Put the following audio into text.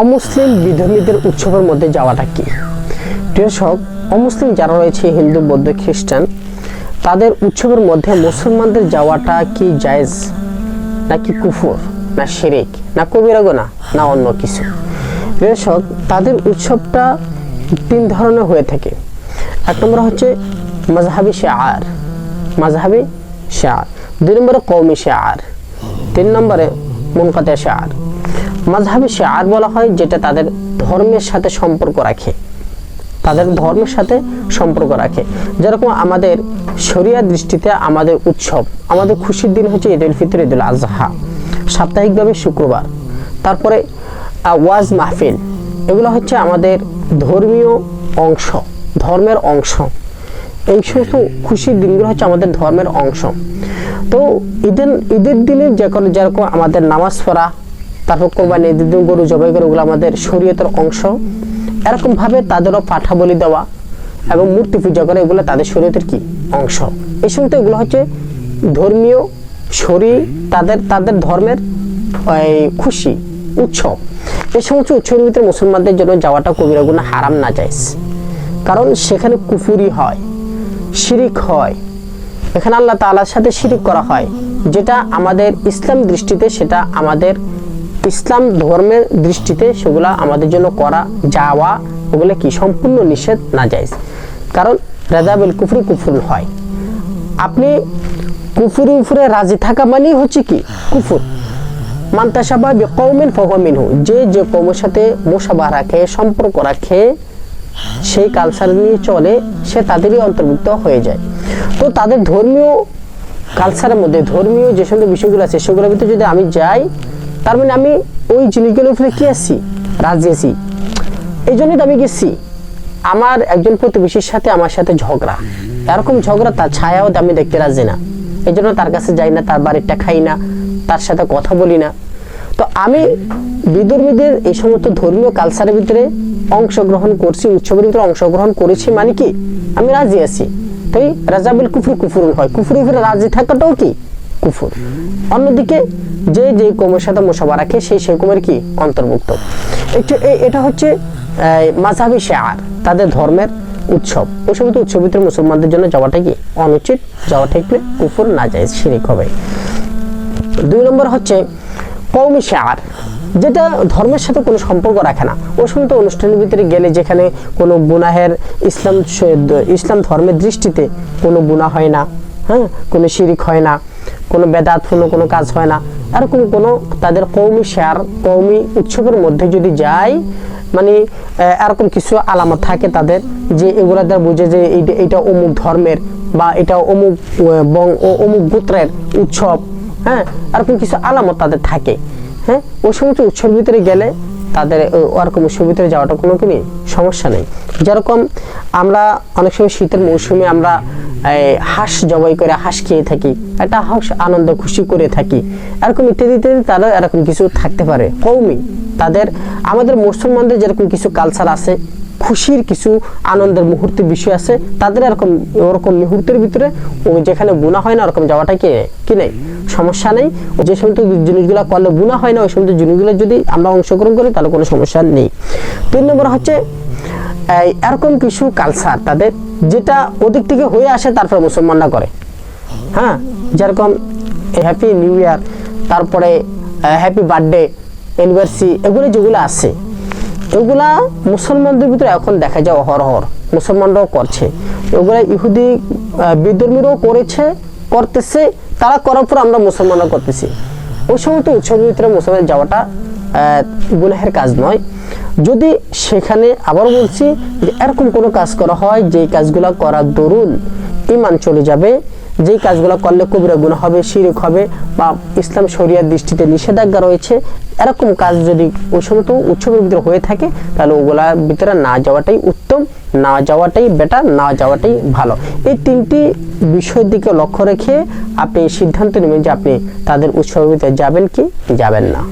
অমুসলিম বিধর্মীদের উৎসবের মধ্যে যাওয়াটা কি? কৃষক অমুসলিম যারা রয়েছে, হিন্দু, বৌদ্ধ, খ্রিস্টান, তাদের উৎসবের মধ্যে মুসলমানদের যাওয়াটা কি জায়েজ? নাকি কুফর? না শিরিক? না কবিরাগোনা না অন্য কিছু? কৃষক তাদের উৎসবটা তিন ধরনের হয়ে থাকে। এক নম্বর হচ্ছে মজহাবি শেয়ার। মজহাবি শেয়ার। দুই নম্বরে কৌমি শেয়ার। তিন নম্বরে মুনকাতে শেয়ার। মাঝহাবি শেয়ার বলা হয়, যেটা তাদের ধর্মের সাথে সম্পর্ক রাখে। তাদের ধর্মের সাথে সম্পর্ক রাখে। যেরকম আমাদের শরিয়া দৃষ্টিতে আমাদের উৎসব, আমাদের খুশির দিন হচ্ছে ঈদ উল ফিতর ঈদ উল আজহা, সাপ্তাহিকভাবে শুক্রবার। তারপরে ওয়াজ মাহফিল, এগুলো হচ্ছে আমাদের ধর্মীয় অংশ, ধর্মের অংশ। এই সমস্ত খুশির দিনগুলো হচ্ছে আমাদের ধর্মের অংশ। তো ঈদের ঈদের দিনে যে যেরকম আমাদের নামাজ পড়া তারপর কোরবানি দিন গরু জবাই করে ওগুলো আমাদের শরীয়তের অংশ। এরকমভাবে তাদেরও পাঠা বলি দেওয়া এবং মূর্তি পূজা করে এগুলো তাদের শরীয়তের কি অংশ। এই সমস্ত এগুলো হচ্ছে ধর্মীয় শরীর, তাদের তাদের ধর্মের খুশি, উৎসব। এই সমস্ত উৎসবের ভিতরে মুসলমানদের জন্য যাওয়াটা কবিরা গুণা হারাম না যায় কারণ সেখানে কুফুরি হয়, শিরিক হয়, এখানে আল্লাহ তাআলার সাথে শিরিক করা হয়। যেটা আমাদের ইসলাম দৃষ্টিতে সেটা আমাদের ইসলাম ধর্মের দৃষ্টিতে সেগুলা আমাদের জন্য করা, যাওয়া, ওগুলো কি সম্পূর্ণ নিষেধ? না যায় কারণ রেজাবিল কুফরি কুফুর হয়। আপনি কুফুরি উপরে রাজি থাকা মানেই হচ্ছে কি? কুফুর। মান্তাসাবা কৌমিন ফহমিনহু যে যে কৌমের সাথে মোসাবাহ রাখে, সম্পর্ক রাখে, সেই কালচার নিয়ে চলে, সে তাদেরই অন্তর্ভুক্ত হয়ে যায়। তো তাদের ধর্মীয় কালচারের মধ্যে, ধর্মীয় যে সমস্ত বিষয়গুলো আছে, সেগুলোর ভিতরে যদি আমি যাই তার মানে আমি ওই জিনিসগুলোর উপরে কি আছি? রাজি আছি। এই জন্যই তো আমি গেছি। আমার একজন প্রতিবেশীর সাথে আমার সাথে ঝগড়া। এরকম ঝগড়া, তার ছায়াও আমি দেখতে রাজি না। এই জন্য তার কাছে যাই না, তার বাড়িটা খাই না, তার সাথে কথা বলি না। তো আমি বিধর্মীদের এই সমস্ত ধর্মীয় কালচারের ভিতরে অংশগ্রহণ করছি, উৎসবের ভিতরে অংশগ্রহণ করেছি মানে কি? আমি রাজি আছি। তাই রাজাবিল কুফুর কুফুর হয়। কুফুর রাজি থাকাটাও কি? কুফুর। অন্যদিকে যে যে কমের সাথে মোসাবা রাখে, সেই সেই কমের কি? অন্তর্ভুক্ত। একটু এটা হচ্ছে মাঝাবি শেয়ার, তাদের ধর্মের উৎসব। ওই সমস্ত উৎসবের ভিতরে মুসলমানদের জন্য যাওয়াটা কি? অনুচিত। যাওয়া ঠেকলে কুফুর না যায়, শিরিক হবে। দুই নম্বর হচ্ছে, কৌমি শেয়ার, যেটা ধর্মের সাথে কোনো সম্পর্ক রাখে না। ওই সমস্ত অনুষ্ঠানের ভিতরে গেলে যেখানে কোনো গুনাহের ইসলাম ইসলাম ধর্মের দৃষ্টিতে কোনো গুনাহ হয় না হ্যাঁ? কোনো শিরিক হয় না। কোনো বেদাতপূর্ণ কোনো কাজ হয় না। এরকম কোনো তাদের কৌমি শেয়ার কৌমি উৎসবের মধ্যে যদি যায় মানে এরকম কিছু আলামত থাকে তাদের যে এগুলা দ্বারা বুঝে যে এটা অমুক ধর্মের বা এটা অমুক অমুক গোত্রের উৎসব হ্যাঁ? এরকম কিছু আলামত তাদের থাকে হ্যাঁ? ওই সমস্ত উৎসবের ভিতরে গেলে তাদের ওরকম ভিতরে যাওয়াটা কোনো কি নেই, সমস্যা নেই। যেরকম আমরা অনেক সময় শীতের মৌসুমে আমরা হাঁস জবাই করে হাঁস খেয়ে থাকি, একটা হাঁস আনন্দ, খুশি করে থাকি, এরকম ইত্যাদি ইত্যাদি তারা এরকম কিছু থাকতে পারে। কৌমি তাদের, আমাদের মুসলমানদের যেরকম কিছু কালচার আছে খুশির কিছু আনন্দের মুহূর্তের বিষয় আছে, তাদের এরকম ওরকম মুহূর্তের ভিতরে ও যেখানে গুণা হয় না, ওরকম যাওয়াটা কি কি নেই? সমস্যা নেই। ও যে সমস্ত জিনিসগুলো করলে গুণা হয় না, ওই সমস্ত জিনিসগুলো যদি আমরা অংশগ্রহণ করি, তাহলে কোনো সমস্যা নেই। তিন নম্বর হচ্ছে এরকম কিছু কালচার তাদের যেটা ওদিক থেকে হয়ে আসে, তারপরে মুসলমানরা করে। হ্যাঁ? যেরকম হ্যাপি নিউ ইয়ার তারপরে হ্যাপি বার্থডে অ্যানিভার্সারি এগুলো যেগুলো আছে এগুলা মুসলমানদের ভিতরে এখন দেখা যায় অহরহর মুসলমানরাও করছে। এগুলা ইহুদি আহ, বিধর্মীরাও করেছে করতেছে। তারা করার পর আমরা মুসলমানরা করতেছি। ওই সমস্ত উৎসবের ভিতরে মুসলমান যাওয়াটা গুনাহের কাজ নয়। যদি সেখানে আবার বলছি যে এরকম কোনো কাজ করা হয় যেই কাজগুলো করার দরুন ইমান চলে যাবে যেই কাজগুলো করলে কবিরা গুণ হবে, শিরিক হবে বা ইসলাম শরিয়ার দৃষ্টিতে নিষেধাজ্ঞা রয়েছে, এরকম কাজ যদি ওই সমস্ত উৎসবের ভিতরে হয়ে থাকে, তাহলে ওগুলার ভিতরে না যাওয়াটাই উত্তম, না যাওয়াটাই বেটার না যাওয়াটাই ভালো। এই তিনটি বিষয়ের দিকে লক্ষ্য রেখে আপনি সিদ্ধান্ত নেবেন যে আপনি তাদের উৎসবের ভিতরে যাবেন কি? যাবেন না।